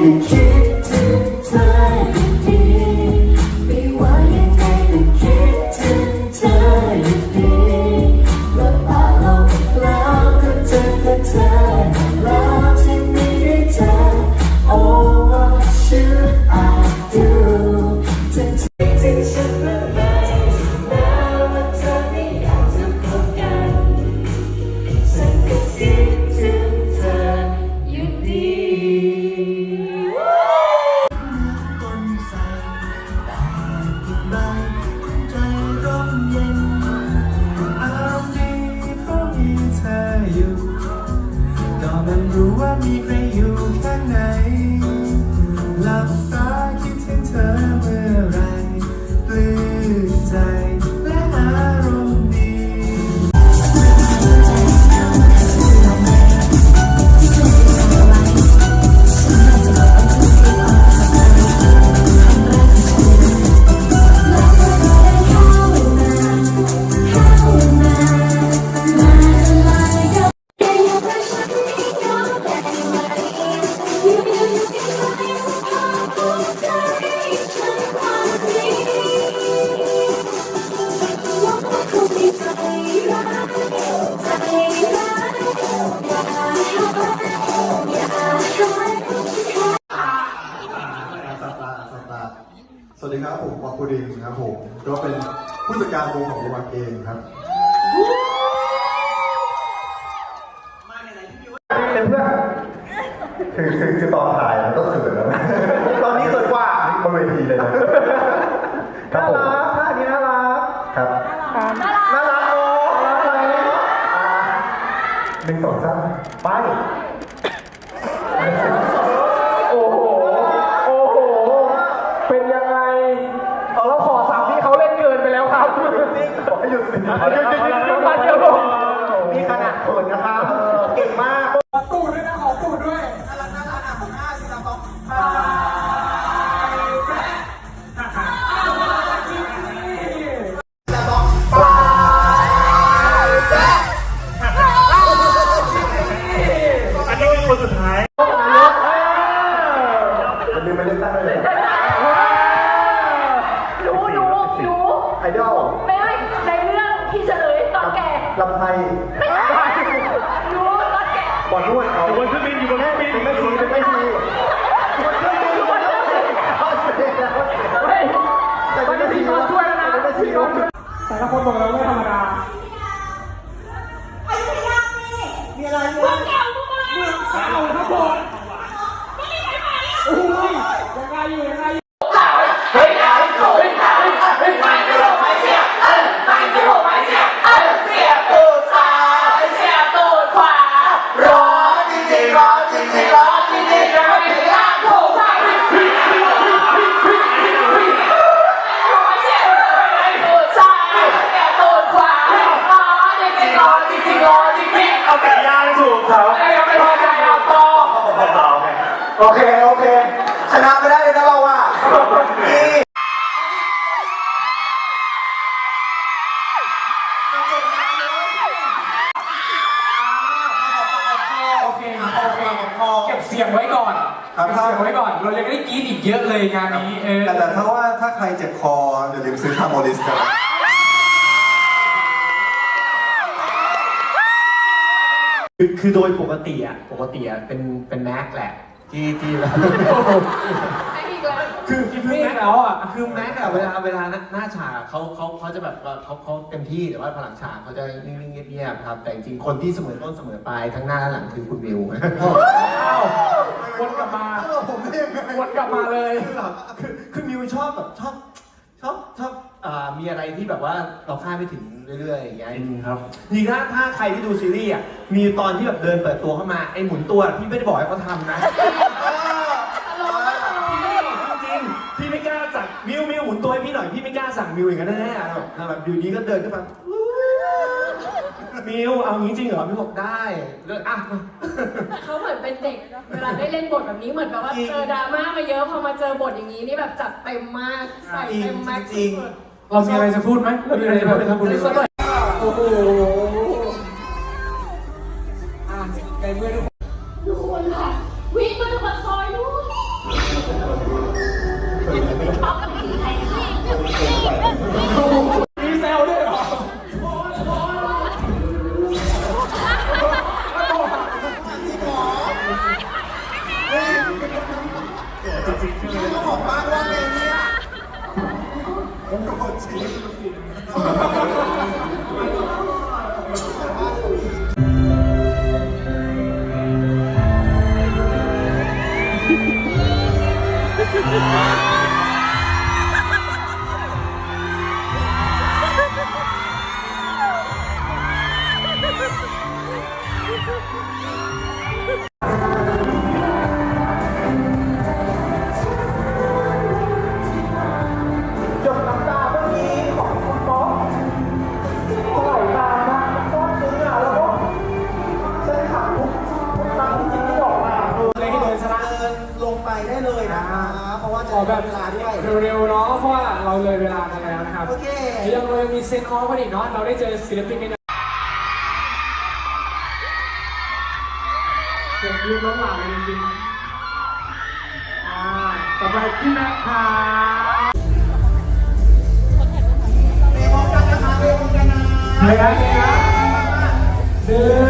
ก็ามีใครอยู่ข้างในหลับ ครับผมวาปุรินครับผมก็เป็นผู้จัดการวงของวงเองครับเป็นเพื่อนคือคือคือตอนถ่ายมันก็เขินแล้วนะตอนนี้เขินกว่าบนเวทีเลยนะครับผมน่ารักท่านี้น่ารักครับน่ารักน่ารักโอ้น่ารักเลยอ่าหนึ่งสองสามไป Hadi, hadi, hadi. ลำไพไม่ใช่หนูตอนแก่บอลนวดเขาอยู่บนเครื่องบินอยู่บนเครื่องบินเป็นไม่ชีเป็นไม่ชีแต่เป็นไม่ชีมาช่วยแล้วนะเป็นไม่ชีมาช่วยแต่ละคนบอกเราไม่ธรรมดา ย่างถูกเขาโอเค โอเค ชนะไม่ได้เลยนะเราอะนี่โอเคโอเคเก็บเสียงไว้ก่อนเก็บเสียงไว้ก่อน เรายังได้กรีดอีกเยอะเลยงานนี้เออแต่แต่ถ้าว่าถ้าใครเจ็บคออย่าลืมซื้อคาร์โมลิสกัน คือคือโดยปกติอะปกติอะเป็นเป็นแม็กแหละที่ที่แบบไอ้อีกแล้วคือคือแม็กแล้วอะคือแม็กอะเวลาเวลาหน้าหน้าฉากเขาเขาเขาจะแบบว่าเขาเขาเต็มที่แต่ว่าพอหลังฉากเขาจะนิ่งๆเงียบๆครับแต่จริงๆคนที่เสมอต้นเสมอปลายทั้งหน้าและหลังคือคุณวิวอ้าววนกลับมาผมได้ยังไงวนกลับมาเลยคือคือมิวชอบแบบชอบชอบชอบอ่ามีอะไรที่แบบว่าเราคาดไม่ถึง เรื่อยๆอย่างเงี้ยครับ นี่ถ้าถ้าใครที่ดูซีรีส์อะมีตอนที่แบบเดินเปิดตัวเข้ามาไอ้หมุนตัวพี่ไม่ได้บอกให้เขาทำนะจริงๆพี่ไม่กล้าสั่งมิวมิวหมุนตัวให้พี่หน่อยพี่ไม่กล้าสั่งมิวอย่างนั้นแน่ๆแบบแบบอยู่ดีก็เดินขึ้นมามิวเอางี้จริงเหรอมิวบอกได้เลยอะ แต่เขาเหมือนเป็นเด็ก เวลาได้เล่นบทแบบนี้เหมือนแบบว่าเจอดราม่ามาเยอะพอมาเจอบทอย่างนี้นี่แบบจัดเต็มมากใส่เต็มมากสุดๆ เรามีอะไรจะพูดไหมเรามีอะไรจะพูดสับคุณผู้โอ้โหอะในเมื่อนทุกงมารีริงๆ 哈哈哈哈哈哈！哈哈。 วๆเนาะเพราะว่าเราเลยเวลากันแล้วนะครับโอเคเดี๋ยวเรายังมีเซนออฟกันอีกเนาะเราได้เจอศิลปินกันเสียงยืนล้นหลามเลยจริงๆอ่าต่อไปพี่แม็กซ์ค่ะเรียนพร้อมกันนะคะเรียนพร้อมกันนะเฮ้ยครับหนึ่ง